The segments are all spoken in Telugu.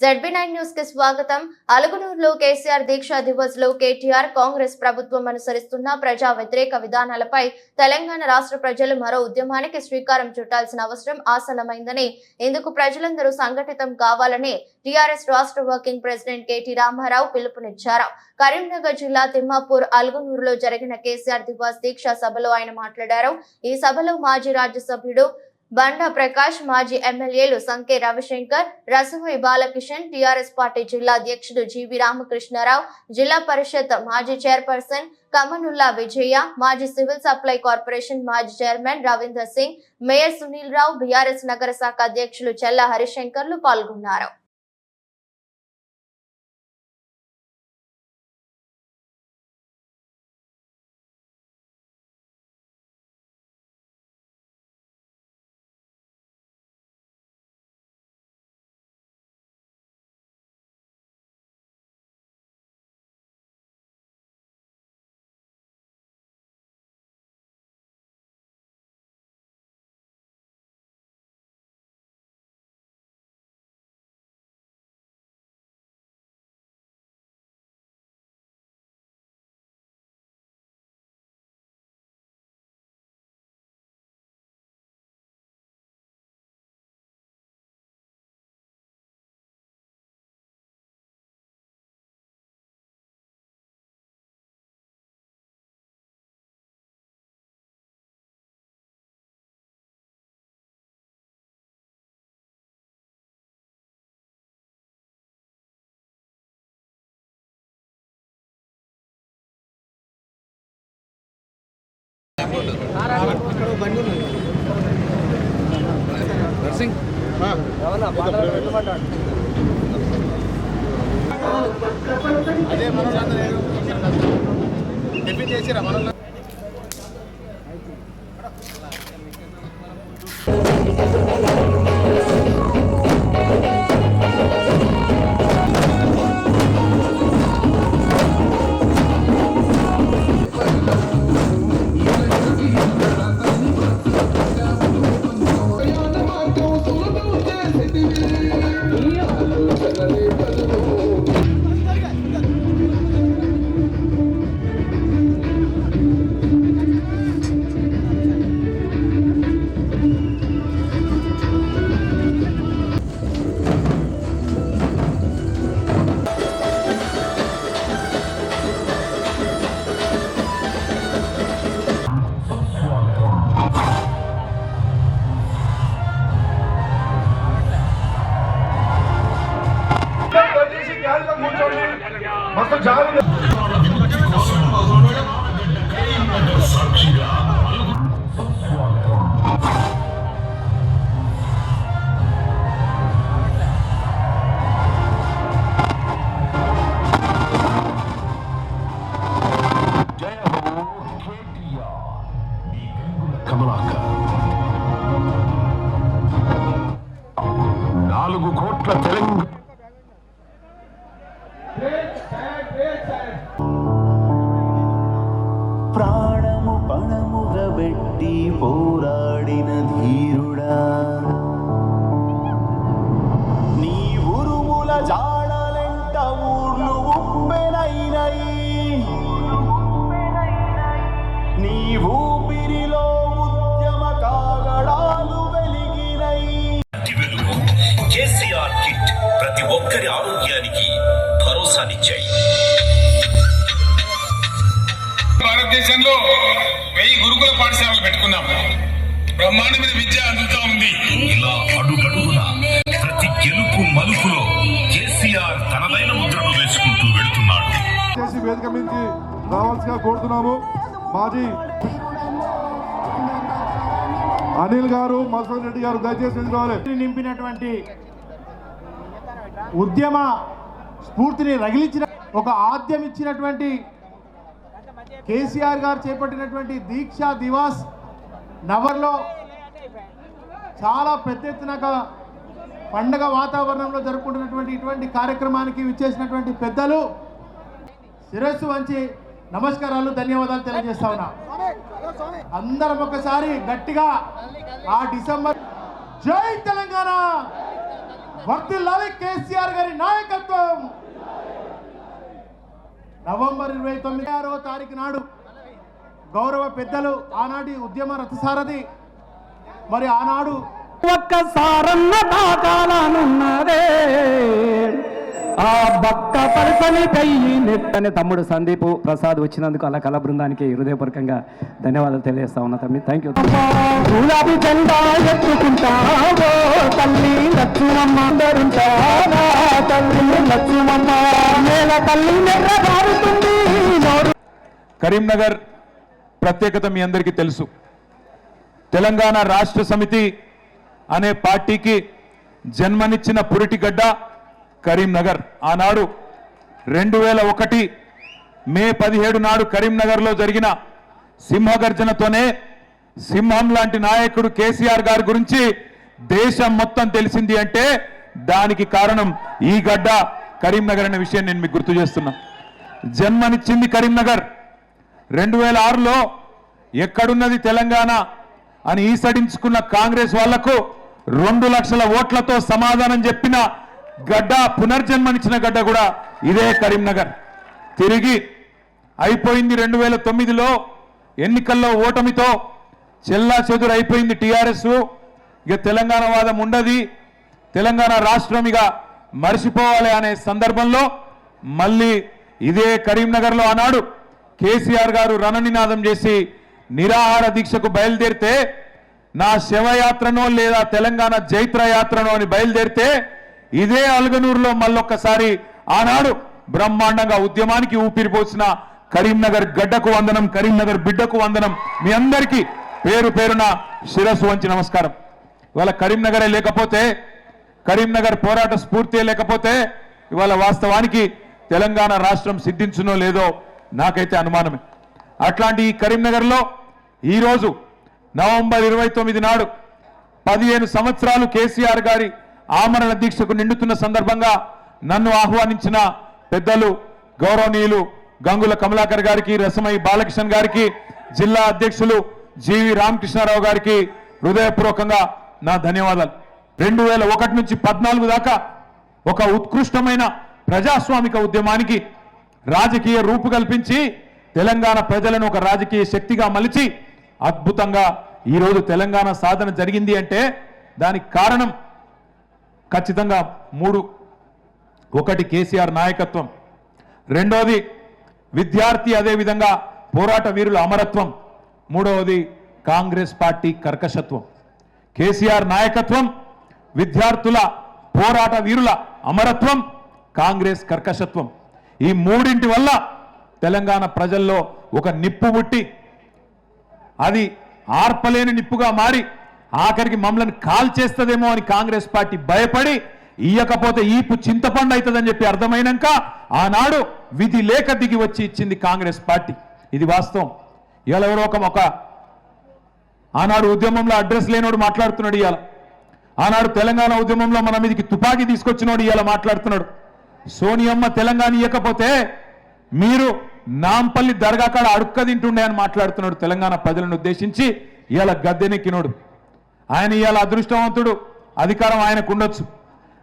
జడ్బీ నైన్ న్యూస్కి స్వాగతం. అలుగునూరులో కేసీఆర్ దీక్షా దివస్లో కేటీఆర్ కాంగ్రెస్ ప్రభుత్వం అనుసరిస్తున్న ప్రజా వ్యతిరేక విధానాలపై తెలంగాణ రాష్ట్ర ప్రజలు మరో ఉద్యమానికి శ్రీకారం చుట్టాల్సిన అవసరం ఆసన్నమైందని ఇందుకు ప్రజలందరూ సంఘటితం కావాలని టీఆర్ఎస్ రాష్ట్ర వర్కింగ్ ప్రెసిడెంట్ కేటీ రామారావు పిలుపునిచ్చారు. కరీంనగర్ జిల్లా తిమ్మాపూర్ అలుగునూరులో జరిగిన కేసీఆర్ దివాస్ దీక్షా సభలో ఆయన మాట్లాడారు. ఈ సభలో మాజీ రాజ్యసభ్యుడు బండా ప్రకాష్ మాజీ ఎమ్మెల్యేలు సంకే రవిశంకర్ రసమై బాలకిషన్ టీఆర్ఎస్ పార్టీ జిల్లా అధ్యక్షుడు జీవి రామకృష్ణారావు జిల్లా పరిషత్ మాజీ చైర్పర్సన్ కమనుల్లా విజయ మాజీ సివిల్ సప్లై కార్పొరేషన్ మాజీ chairman Ravinder Singh mayor Sunil Rao BRS నగర శాఖ అధ్యక్షులు చెల్ల హరిశంకర్లు పాల్గొన్నారు. అదే మనోళ్ళందరూ టిఫిన్ చేసిరా మనోళ్ళు? 夹 రావాల్సిగా కోరుతున్నాము. మాజీ అనిల్ గారు మధుసూదన్ రెడ్డి గారు దయచేసి ఎదుర్కోవాలి నింపినటువంటి ఉద్యమ స్ఫూర్తిని రగిలించిన ఒక ఆద్యం ఇచ్చినటువంటి కేసీఆర్ గారు చేపట్టినటువంటి దీక్షా దివాస్ నవర్లో చాలా పెద్ద ఎత్తున పండగ వాతావరణంలో జరుపుకుంటున్నటువంటి ఇటువంటి కార్యక్రమానికి విచ్చేసినటువంటి పెద్దలు శిరస్సు వంచి నమస్కారాలు ధన్యవాదాలు తెలియజేస్తా ఉన్నా. అందరం ఒకసారి గట్టిగా ఆ డిసెంబర్ జై తెలంగాణ! వర్తిల్లాలి కేసీఆర్ గారి నాయకత్వం! నవంబర్ ఇరవై తొమ్మిది ఆరో తారీఖు నాడు గౌరవ పెద్దలు ఆనాటి ఉద్యమ రథసారథి మరి ఆనాడు ఒక్కసారన్న దాకాలనున్నదే ఆ భక్త పరిసని పెయ్యి నెట్టని తమ్ముడు సందీప్ ప్రసాద్ వచ్చినందుకు అలా కళ బృందానికి హృదయపూర్వకంగా ధన్యవాదాలు తెలియజేస్తా ఉన్నా తమ్మి. థ్యాంక్ యూ గులాబీ జెండా ఎత్తుకుంటావో తల్లి లక్ష్మమ్మ అందరుంటారా తల్లి లక్ష్మమ్మ నేల తల్లి నెర్రబారుతుంది కరీంనగర్ ప్రత్యేకత మీ అందరికీ తెలుసు. తెలంగాణ రాష్ట్ర సమితి అనే పార్టీకి జన్మనిచ్చిన పురిటిగడ్డ కరీంనగర్ ఆనాడు రెండు వేల ఒకటి మే పదిహేడు నాడు కరీంనగర్లో జరిగిన సింహగర్జనతోనే సింహం లాంటి నాయకుడు కేసీఆర్ గారి గురించి దేశం మొత్తం తెలిసింది అంటే దానికి కారణం ఈ గడ్డ కరీంనగర్ అనే విషయం నేను మీకు గుర్తు చేస్తున్నా. జన్మనిచ్చింది కరీంనగర్. రెండు వేల ఆరులో ఎక్కడున్నది తెలంగాణ అని ఈసడించుకున్న కాంగ్రెస్ వాళ్ళకు రెండు లక్షల ఓట్లతో సమాధానం చెప్పిన గడ్డ పునర్జన్మనిచ్చిన గడ్డ కూడా ఇదే కరీంనగర్. తిరిగి అయిపోయింది రెండు వేల తొమ్మిదిలో ఎన్నికల్లో ఓటమితో చెల్లా చెదురు అయిపోయింది టీఆర్ఎస్. ఇక తెలంగాణ వాదం ఉండది. తెలంగాణ రాష్ట్రం ఇక మర్చిపోవాలి అనే సందర్భంలో మళ్ళీ ఇదే కరీంనగర్లో ఆనాడు కేసీఆర్ గారు రణనినాదం చేసి నిరాహార దీక్షకు బయలుదేరితే నా శవయాత్రనో లేదా తెలంగాణ జైత్ర యాత్రనో అని బయలుదేరితే ఇదే అల్గనూరులో మళ్ళొక్కసారి ఆనాడు బ్రహ్మాండంగా ఉద్యమానికి ఊపిరిపోసిన కరీంనగర్ గడ్డకు వందనం కరీంనగర్ బిడ్డకు వందనం. మీ అందరికీ పేరు పేరున శిరస్సు వంచి నమస్కారం. ఇవాళ కరీంనగరే లేకపోతే కరీంనగర్ పోరాట స్ఫూర్తి లేకపోతే ఇవాళ వాస్తవానికి తెలంగాణ రాష్ట్రం సిద్ధించునో లేదో నాకైతే అనుమానమే. అట్లాంటి ఈ కరీంనగర్లో ఈరోజు నవంబర్ ఇరవై తొమ్మిది నాడు పదిహేను సంవత్సరాలు కేసీఆర్ గారి ఆమరణ దీక్షకు నిండుతున్న సందర్భంగా నన్ను ఆహ్వానించిన పెద్దలు గౌరవనీయులు గంగుల కమలాకర్ గారికి రసమై బాలకృష్ణ గారికి జిల్లా అధ్యక్షులు జీవి రామకృష్ణారావు గారికి హృదయపూర్వకంగా నా ధన్యవాదాలు. రెండు వేల ఒకటి నుంచి పద్నాలుగు దాకా ఒక ఉత్కృష్టమైన ప్రజాస్వామిక ఉద్యమానికి రాజకీయ రూపు కల్పించి తెలంగాణ ప్రజలను ఒక రాజకీయ శక్తిగా మలిచి అద్భుతంగా ఈరోజు తెలంగాణ సాధన జరిగింది అంటే దానికి కారణం ఖచ్చితంగా మూడు. ఒకటి కేసీఆర్ నాయకత్వం. రెండోది విద్యార్థి అదేవిధంగా పోరాట వీరుల అమరత్వం. మూడవది కాంగ్రెస్ పార్టీ కర్కశత్వం. కేసీఆర్ నాయకత్వం విద్యార్థుల పోరాట వీరుల అమరత్వం కాంగ్రెస్ కర్కశత్వం. ఈ మూడింటి వల్ల తెలంగాణ ప్రజల్లో ఒక నిప్పు పుట్టి అది ఆర్పలేని నిప్పుగా మారి ఆఖరికి మమ్మల్ని కాల్ చేస్తుందేమో అని కాంగ్రెస్ పార్టీ భయపడి ఇయ్యకపోతే ఈపు చింతపండు అవుతుందని చెప్పి అర్థమైనాక ఆనాడు విధి లేక దిగి వచ్చి ఇచ్చింది కాంగ్రెస్ పార్టీ. ఇది వాస్తవం. ఇవాళ ఎవరో ఒక ఒక ఆనాడు ఉద్యమంలో అడ్రస్ లేనోడు మాట్లాడుతున్నాడు ఇవాళ. ఆనాడు తెలంగాణ ఉద్యమంలో మన మీదకి తుపాకీ తీసుకొచ్చినోడు ఇవాళ మాట్లాడుతున్నాడు. సోనియమ్మ తెలంగాణ ఇవ్వకపోతే మీరు నాంపల్లి దర్గా కాడ అడుక్క తింటుండే అని మాట్లాడుతున్నాడు తెలంగాణ ప్రజలను ఉద్దేశించి ఇవాళ గద్దెనెక్కినోడు. ఆయన ఇవాళ అదృష్టవంతుడు. అధికారం ఆయనకు ఉండొచ్చు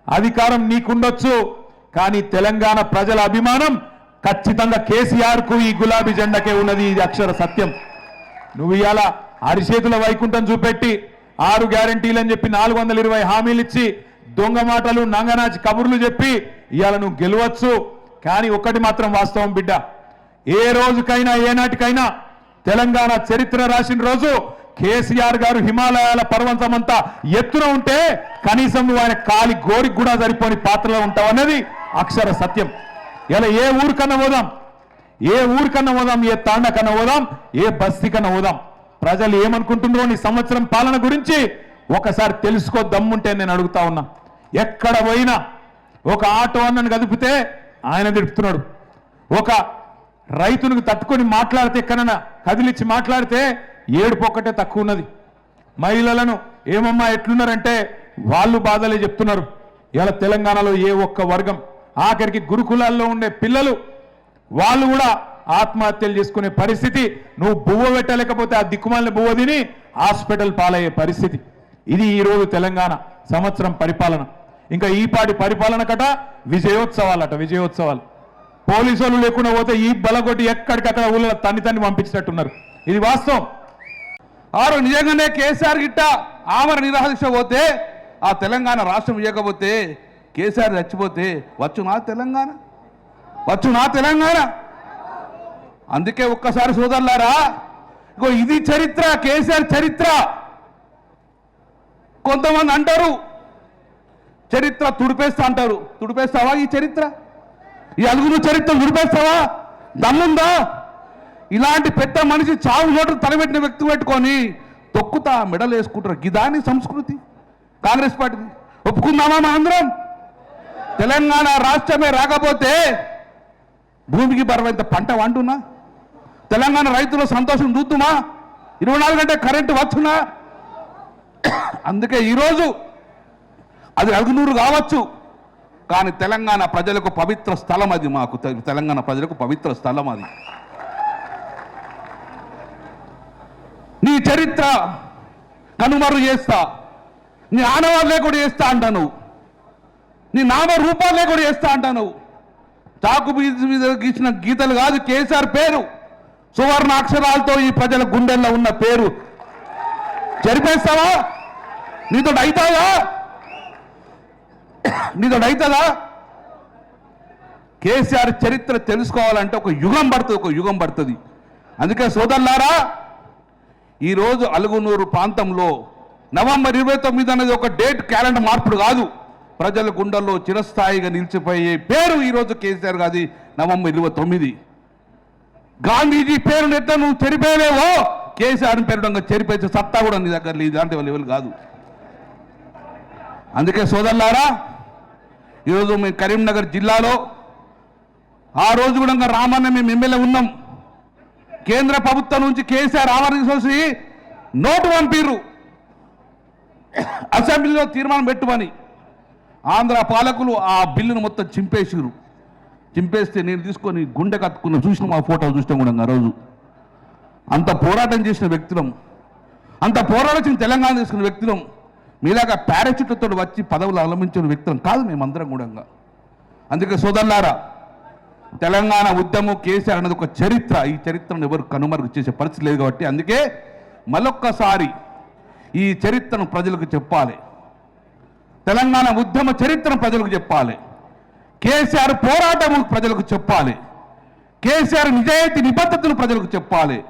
అధికారం నీకుండొచ్చు. కానీ తెలంగాణ ప్రజల అభిమానం ఖచ్చితంగా కేసీఆర్కు ఈ గులాబీ జెండకే ఉన్నది. ఇది అక్షర సత్యం. నువ్వు ఇవాళ అరిచేతుల వైకుంఠం చూపెట్టి ఆరు గ్యారంటీలు అని చెప్పి నాలుగు వందల ఇరవై హామీలు ఇచ్చి దొంగ మాటలు నంగనాచి కబుర్లు చెప్పి ఇవాళ నువ్వు గెలవచ్చు. కానీ ఒక్కటి మాత్రం వాస్తవం బిడ్డ. ఏ రోజుకైనా ఏనాటికైనా తెలంగాణ చరిత్ర రాసిన రోజు కేసీఆర్ గారు హిమాలయాల పర్వతమంతా ఎత్తున ఉంటే కనీసం నువ్వు ఆయన కాలి గోరికి కూడా సరిపోని పాత్రలో ఉంటావు అనేది అక్షర సత్యం. ఇలా ఏ ఊరికన్నా పోదాం ఏ ఊరికన్నా పోదాం ఏ తాండకన్నా పోదాం ఏ బస్తీకన్నా పోదాం. ప్రజలు ఏమనుకుంటుందో నీ సంవత్సరం పాలన గురించి ఒకసారి తెలుసుకో దమ్ముంటే నేను అడుగుతా ఉన్నా. ఎక్కడ పోయినా ఒక ఆటో అన్నను కదిపితే ఆయన గడుపుతున్నాడు ఒక రైతునికి తట్టుకొని మాట్లాడితే ఎక్కడన్నా కదిలిచ్చి మాట్లాడితే ఏడుపు ఒక్కటే తక్కువ ఉన్నది. మహిళలను ఏమమ్మా ఎట్లున్నారంటే వాళ్ళు బాధలే చెప్తున్నారు. ఇలా తెలంగాణలో ఏ ఒక్క వర్గం ఆఖరికి గురుకులాల్లో ఉండే పిల్లలు వాళ్ళు కూడా ఆత్మహత్యలు చేసుకునే పరిస్థితి నువ్వు బువ్వ పెట్టలేకపోతే ఆ దిక్కుమాలిన బువ్వ తిని హాస్పిటల్ పాలయ్యే పరిస్థితి. ఇది ఈరోజు తెలంగాణ సంవత్సరం పరిపాలన. ఇంకా ఈపాటి పరిపాలన కట విజయోత్సవాలట విజయోత్సవాలు. పోలీసు వాళ్ళు లేకుండా పోతే ఈ బలగొట్టి ఎక్కడికక్కడ ఊళ్ళో తన్ని తన్ని పంపించినట్టున్నారు. ఇది వాస్తవం. ఆరు నిజంగానే కేసీఆర్ గిట్ట ఆమర నిరాదీక్ష పోతే ఆ తెలంగాణ రాష్ట్రం ఇవ్వకపోతే కేసీఆర్ చచ్చిపోతే వచ్చు నా తెలంగాణ? వచ్చు నా తెలంగాణ? అందుకే ఒక్కసారి సోదరులారా ఇగో ఇది చరిత్ర కేసీఆర్ చరిత్ర. కొంతమంది అంటారు చరిత్ర తుడిపేస్తా అంటారు. తుడిపేస్తావా ఈ చరిత్ర? ఈ అలుగురు చరిత్ర తుడిపేస్తావా? దమ్ముందా? ఇలాంటి పెద్ద మనిషి చావు నోటు తలబెట్టిన వ్యక్తి పెట్టుకొని తొక్కుతా మెడలు వేసుకుంటారు. గిదాని సంస్కృతి. కాంగ్రెస్ పార్టీది. ఒప్పుకుందామా మా ఆంధ్రం తెలంగాణ రాష్ట్రమే రాకపోతే భూమికి బరవైంత పంట వండునా తెలంగాణ రైతుల సంతోషం చూద్దుమా? ఇరవై నాలుగు గంటే కరెంటు వచ్చునా? అందుకే ఈరోజు అది అగునూరు కావచ్చు. కానీ తెలంగాణ ప్రజలకు పవిత్ర స్థలం అది మాకు. తెలంగాణ ప్రజలకు పవిత్ర స్థలం అది. నీ చరిత్ర కనుమరు చేస్తా. నీ ఆనవాళ్ళే కూడా చేస్తా అంటాను. నీ నామ రూపాలు కూడా చేస్తా అంటాను. చాకు మీద గీసిన గీతలు కాదు కేసీఆర్ పేరు. సువర్ణ అక్షరాలతో ఈ ప్రజల గుండెల్లో ఉన్న పేరు. జరిపేస్తావా? నీతో అవుతావా నీతో అవుతుందా కేసీఆర్ చరిత్ర తెలుసుకోవాలంటే ఒక యుగం పడుతుంది ఒక యుగం పడుతుంది. అందుకే సోదరులారా ఈరోజు అలుగునూరు ప్రాంతంలో నవంబర్ ఇరవై తొమ్మిది అనేది ఒక డేట్ క్యాలెండర్ మార్పుడు కాదు. ప్రజల గుండెల్లో చిరస్థాయిగా నిలిచిపోయే పేరు ఈరోజు కేసీఆర్ గాది నవంబర్ ఇరవై తొమ్మిది. గాంధీజీ పేరు ఎట్లా నువ్వు చెరిపోయలేవో? కేసీఆర్ పేరు చెరిపేసే సత్తా కూడా నీ దగ్గర లేదు ఇలాంటి లెవెల్ కాదు. అందుకే సోదరులారా ఈరోజు మేము కరీంనగర్ జిల్లాలో ఆ రోజు కూడా రామన్న మేము ఎమ్మెల్యే ఉన్నాం. కేంద్ర ప్రభుత్వం నుంచి కేసీఆర్ ఆమరణ నోటు పంపిర్రు. అసెంబ్లీలో తీర్మానం పెట్టుమని ఆంధ్ర పాలకులు ఆ బిల్లును మొత్తం చింపేసిరు చింపేస్తే నేను తీసుకొని గుండె కత్తుకున్న చూసిన మా ఫోటో చూసినాం కూడా ఆ రోజు. అంత పోరాటం చేసిన వ్యక్తులం. అంత పోరాటం తెలంగాణ తీసుకున్న వ్యక్తులం. మీలాగా పారాచూట్లతో వచ్చి పదవులు అవలంబించిన వ్యక్తులం కాదు మేమందరం కూడా అందుకే సోదరులారా తెలంగాణ ఉద్యమం కేసీఆర్ అనేది ఒక చరిత్ర. ఈ చరిత్రను ఎవరు కనుమరుగు చేసే పరిస్థితి లేదు కాబట్టి అందుకే మరొక్కసారి ఈ చరిత్రను ప్రజలకు చెప్పాలి. తెలంగాణ ఉద్యమ చరిత్రను ప్రజలకు చెప్పాలి. కేసీఆర్ పోరాటము ప్రజలకు చెప్పాలి. కేసీఆర్ నిజాయితీ నిబద్ధతను ప్రజలకు చెప్పాలి.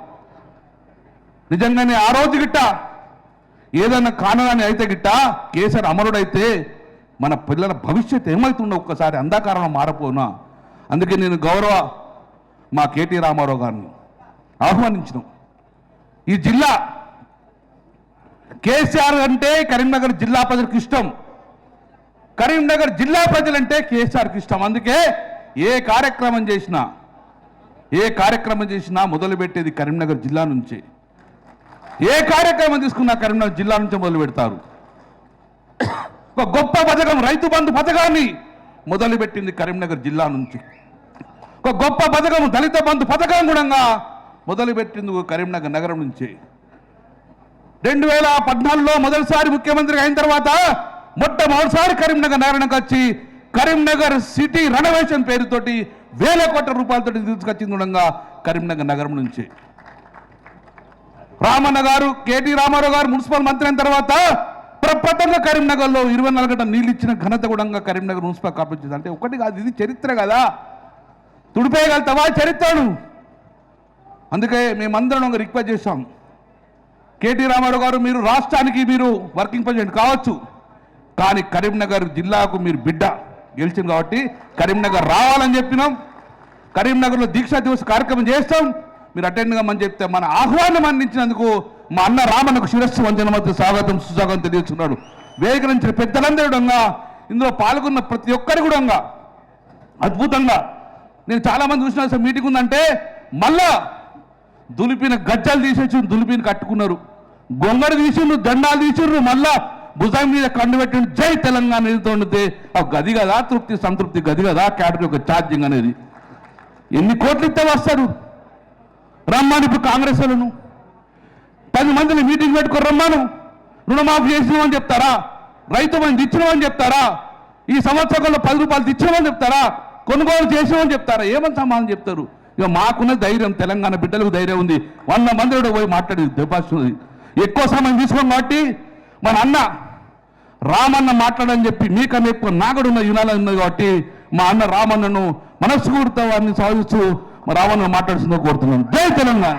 నిజంగానే ఆ రోజు గిట్ట ఏదన్నా కానగాని అయితే గిట్ట కేసీఆర్ అమరుడైతే మన పిల్లల భవిష్యత్తు ఏమవుతుండో ఒక్కసారి అంధకారంలో మారపోనా? అందుకే నేను గౌరవ మా కేటీ రామారావు గారిని ఆహ్వానించడం ఈ జిల్లా కేసీఆర్ అంటే కరీంనగర్ జిల్లా ప్రజలకు ఇష్టం. కరీంనగర్ జిల్లా ప్రజలంటే కేసీఆర్కి ఇష్టం. అందుకే ఏ కార్యక్రమం చేసినా ఏ కార్యక్రమం చేసినా మొదలుపెట్టేది కరీంనగర్ జిల్లా నుంచే. ఏ కార్యక్రమం తీసుకున్నా కరీంనగర్ జిల్లా నుంచే మొదలు పెడతారు ఒక గొప్ప పథకం రైతు బంధు పథకాన్ని మొదలుపెట్టింది కరీంనగర్ జిల్లా నుంచి. ఒక గొప్ప పథకం దళిత బంధు పథకం కూడా మొదలుపెట్టింది కరీంనగర్ నగరం నుంచి. రెండు వేల పద్నాలుగులో మొదటిసారి ముఖ్యమంత్రి అయిన తర్వాత మొట్టమొదటిసారి కరీంనగర్ నగరానికి వచ్చి కరీంనగర్ సిటీ రెనోవేషన్ పేరుతోటి వేల కోట్ల రూపాయలతో తీసుకొచ్చింది ఉండగా కరీంనగర్ నగరం నుంచి. రామన్న గారు కేటీ రామారావు గారు మున్సిపల్ మంత్రి అయిన తర్వాత ప్రపంచంగా కరీంనగర్లో ఇరవై నాలుగు గంటల నీళ్ళు ఇచ్చిన ఘనత కూడా కరీంనగర్ మున్సిపల్ కార్పొరేషన్ అంటే ఒకటి కాదు ఇది చరిత్ర కదా. తుడిపేయగలుగుతావా? చరిత్రను. అందుకే మేమందరం ఒక రిక్వెస్ట్ చేశాం. కేటీ రామారావు గారు మీరు రాష్ట్రానికి మీరు వర్కింగ్ ప్రెసిడెంట్ కావచ్చు. కానీ కరీంనగర్ జిల్లాకు మీరు బిడ్డ గెలిచింది కాబట్టి కరీంనగర్ రావాలని చెప్పినాం. కరీంనగర్లో దీక్షా దివస్ కార్యక్రమం చేస్తాం. మీరు అటెండ్ కమ్మని చెప్తే మన ఆహ్వానం అందించినందుకు మా అన్న రామన్నకు శిరస్సు వంచన మధ్య స్వాగతం సుస్వాగతం తెలియచున్నాడు వేదిక నుంచి పెద్దలందరూ కూడా ఇందులో పాల్గొన్న ప్రతి ఒక్కరి కూడా అద్భుతంగా. నేను చాలా మంది చూసిన మీటింగ్ ఉందంటే మళ్ళా దులిపిన గజ్జలు తీసేసి దులిపిని కట్టుకున్నారు. గొంగడు తీసిండ్రు దండాలు తీసిండ్రు మళ్ళా భుజం మీద కండు పెట్టిన జై తెలంగాణ ఎదుగుతుండితే ఆ గది కదా తృప్తి సంతృప్తి గది కదా క్యాటరీ యొక్క ఛార్జింగ్ అనేది. ఎన్ని కోట్లు ఇస్తే వస్తారు? రమ్మని ఇప్పుడు కాంగ్రెస్ వాళ్ళను. పది మందిని మీటింగ్ పెట్టుకొని రుణమాఫీ చేసినామని చెప్తారా? రైతు మంది ఇచ్చినామని చెప్తారా? ఈ సంవత్సరంలో పది రూపాయలు తెచ్చామని చెప్తారా? కొనుగోలు చేసినామని చెప్తారా? ఏమని సమాధానం చెప్తారు? ఇక మాకున్న ధైర్యం తెలంగాణ బిడ్డలకు ధైర్యం ఉంది. వంద మంది కూడా పోయి మాట్లాడి దెబ్బస్తుంది ఎక్కువ సమయం తీసుకోం కాబట్టి మన అన్న రామన్న మాట్లాడని చెప్పి మీకన్నా ఎక్కువ నాగడు ఉన్న యునాలు ఉన్నది కాబట్టి మా అన్న రామన్నను మనస్ఫూర్తి వారిని సాధిస్తూ మా రామన్న మాట్లాడుతుందో కోరుతున్నాను. జై తెలంగాణ!